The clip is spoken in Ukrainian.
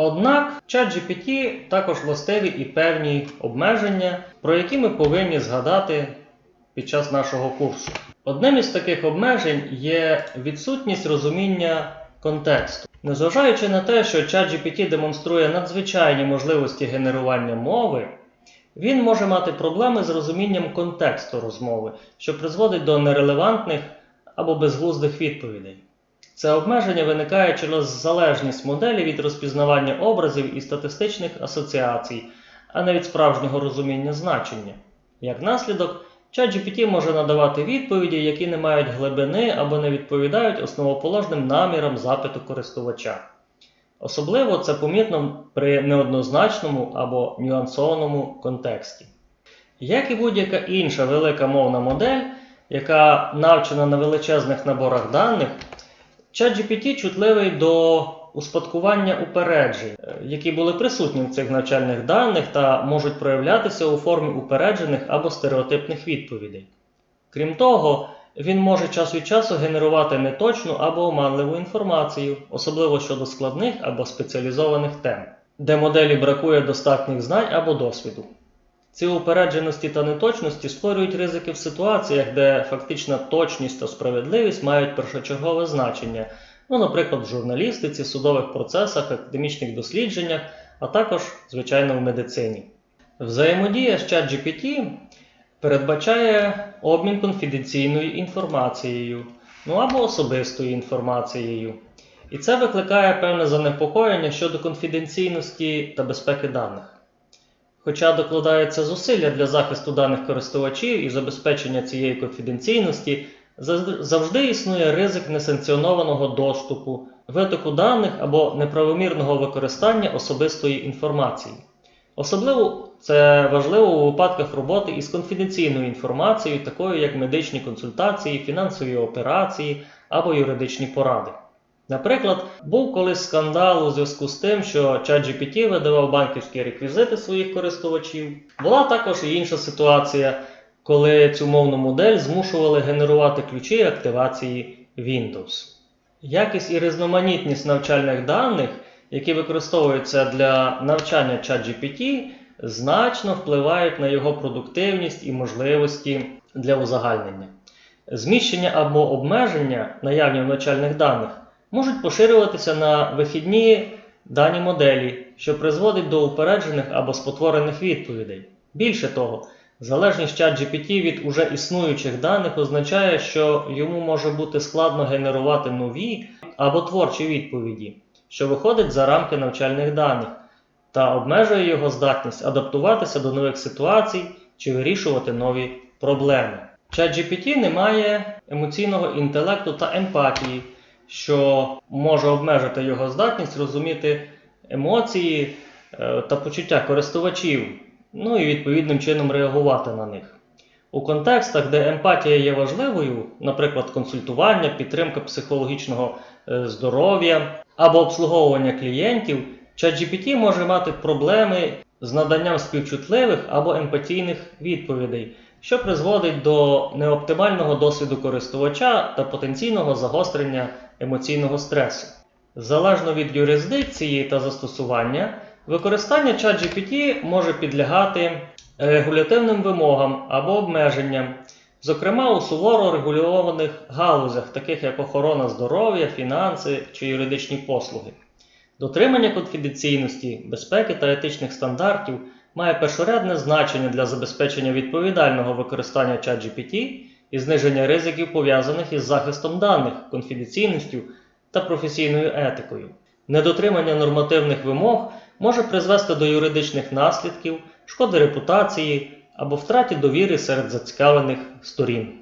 Однак ChatGPT також властиві і певні обмеження, про які ми повинні згадати під час нашого курсу. Одним із таких обмежень є відсутність розуміння контексту. Незважаючи на те, що ChatGPT демонструє надзвичайні можливості генерування мови, він може мати проблеми з розумінням контексту розмови, що призводить до нерелевантних або безглуздих відповідей. Це обмеження виникає через залежність моделі від розпізнавання образів і статистичних асоціацій, а не від справжнього розуміння значення. Як наслідок, ChatGPT може надавати відповіді, які не мають глибини або не відповідають основоположним намірам запиту користувача. Особливо це помітно при неоднозначному або нюансованому контексті. Як і будь-яка інша велика мовна модель, яка навчена на величезних наборах даних, ChatGPT чутливий до успадкування упереджень, е, які були присутні в цих навчальних даних та можуть проявлятися у формі упереджених або стереотипних відповідей. Крім того, він може час від часу генерувати неточну або оманливу інформацію, особливо щодо складних або спеціалізованих тем, де моделі бракує достатніх знань або досвіду. Ці упередженості та неточності створюють ризики в ситуаціях, де фактична точність та справедливість мають першочергове значення, ну, наприклад, в журналістиці, судових процесах, академічних дослідженнях, а також, звичайно, в медицині. Взаємодія з ChatGPT передбачає обмін конфіденційною інформацією, ну або особистою інформацією. І це викликає певне занепокоєння щодо конфіденційності та безпеки даних. Хоча докладаються зусилля для захисту даних користувачів і забезпечення цієї конфіденційності, завжди існує ризик несанкціонованого доступу, витоку даних або неправомірного використання особистої інформації. Особливо це важливо у випадках роботи із конфіденційною інформацією, такою як медичні консультації, фінансові операції або юридичні поради. Наприклад, був колись скандал у зв'язку з тим, що ChatGPT видавав банківські реквізити своїх користувачів. Була також і інша ситуація, коли цю мовну модель змушували генерувати ключі активації Windows. Якість і різноманітність навчальних даних, які використовуються для навчання ChatGPT, значно впливають на його продуктивність і можливості для узагальнення. Зміщення або обмеження наявні в навчальних даних можуть поширюватися на вихідні дані моделі, що призводить до упереджених або спотворених відповідей. Більше того, залежність ChatGPT від уже існуючих даних означає, що йому може бути складно генерувати нові або творчі відповіді, що виходить за рамки навчальних даних, та обмежує його здатність адаптуватися до нових ситуацій чи вирішувати нові проблеми. ChatGPT не має емоційного інтелекту та емпатії, що може обмежити його здатність розуміти емоції е, та почуття користувачів, ну і відповідним чином реагувати на них. У контекстах, де емпатія є важливою, наприклад, консультування, підтримка психологічного е, здоров'я або обслуговування клієнтів, ChatGPT може мати проблеми з наданням співчутливих або емпатійних відповідей, що призводить до неоптимального досвіду користувача та потенційного загострення емоційного стресу. Залежно від юрисдикції та застосування, використання ChatGPT може підлягати регулятивним вимогам або обмеженням, зокрема у суворо регульованих галузях, таких як охорона здоров'я, фінанси чи юридичні послуги. Дотримання конфіденційності, безпеки та етичних стандартів має першорядне значення для забезпечення відповідального використання ChatGPT і зниження ризиків пов'язаних із захистом даних, конфіденційністю та професійною етикою. Недотримання нормативних вимог може призвести до юридичних наслідків, шкоди репутації або втраті довіри серед зацікавлених сторін.